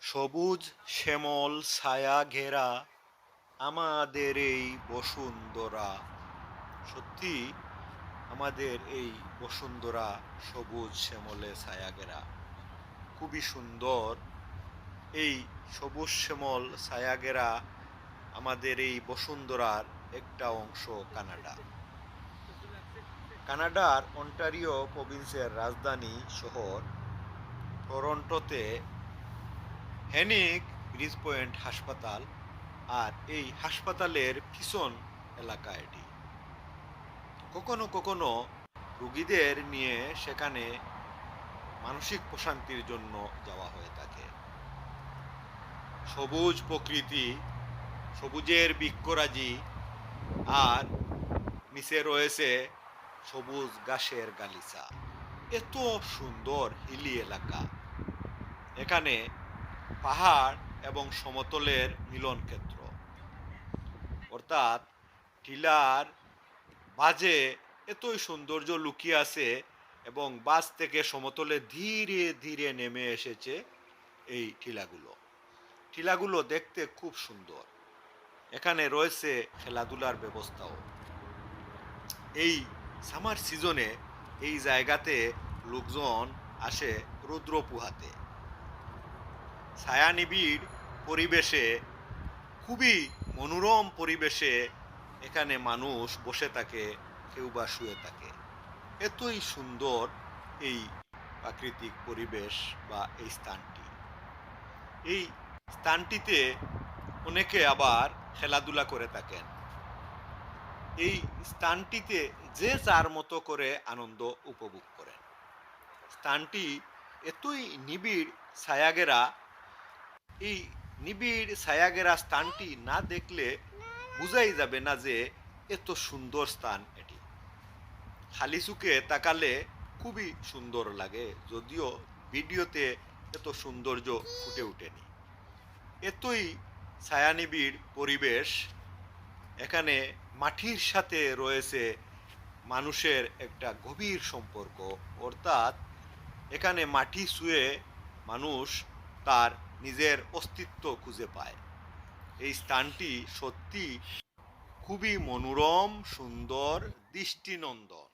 সবুজ শ্যামল ছায়া ঘেরা আমাদের এই বসুন্ধরা। সত্যি, আমাদের এই বসুন্ধরা সবুজ শ্যামলে ছায়া ঘেরা। খুবই সুন্দর। এই সবুজ শ্যামল ছায়া ঘেরা আমাদের এই বসুন্ধরার একটা অংশ কানাডা। কানাডার অন্টারিও প্রভিন্সের রাজধানী শহর টরন্টোতে হেনিক, ব্রিজ পয়েন্ট হাসপাতাল আর এই হাসপাতালের পিছন এলাকা এটি। কখনো কখনো রুগীদের নিয়ে সেখানে মানসিক প্রশান্তির জন্য যাওয়া হয়ে থাকে। সবুজ প্রকৃতি, সবুজের বৃক্ষরাজি আর নিচে রয়েছে সবুজ ঘাসের গালিচা। এত সুন্দর হিলি এলাকা। এখানে পাহাড় এবং সমতলের মিলন ক্ষেত্র অর্থাৎ টিলার বাজে এতই সৌন্দর্য লুকিয়ে আছে এবং বাস থেকে সমতলে ধীরে ধীরে নেমে এসেছে এই টিলাগুলো। টিলাগুলো দেখতে খুব সুন্দর। এখানে রয়েছে খেলাধুলার ব্যবস্থাও। এই সামার সিজনে এই জায়গাতে লোকজন আসে রুদ্র পুহাতে। ছায়ানিবিড় পরিবেশে, খুবই মনোরম পরিবেশে এখানে মানুষ বসে থাকে, কেউ বা শুয়ে থাকে। এতই সুন্দর এই প্রাকৃতিক পরিবেশ বা এই স্থানটি। এই স্থানটিতে অনেকে আবার খেলাধুলা করে থাকেন। এই স্থানটিতে যে যার মতো করে আনন্দ উপভোগ করেন। স্থানটি এতই নিবিড়, ছায়াগেরা এই নিবিড় ছায়াগেরা স্থানটি না দেখলে বুঝাই যাবে না যে এত সুন্দর স্থান এটি। খালি চুকে তাকালে খুবই সুন্দর লাগে, যদিও ভিডিওতে এত সৌন্দর্য ফুটে ওঠেনি। এতই ছায়ানিবিড় পরিবেশ, এখানে মাটির সাথে রয়েছে মানুষের একটা গভীর সম্পর্ক। অর্থাৎ এখানে মাটি শুয়ে মানুষ তার নিজের অস্তিত্ব খুঁজে পায়। এই স্থানটি সত্যি খুবই মনোরম সুন্দর দৃষ্টিনন্দন।